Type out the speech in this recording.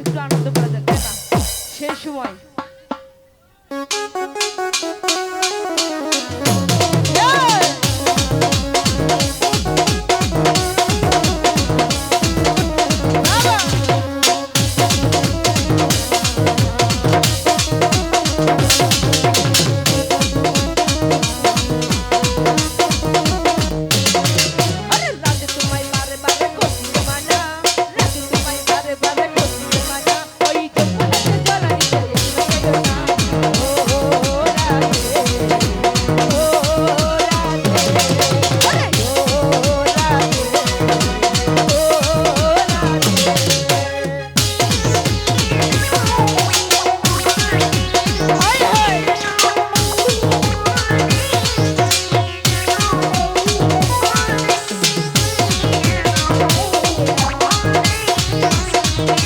একটু আনন্দ করা যাক সেই সময় Bye.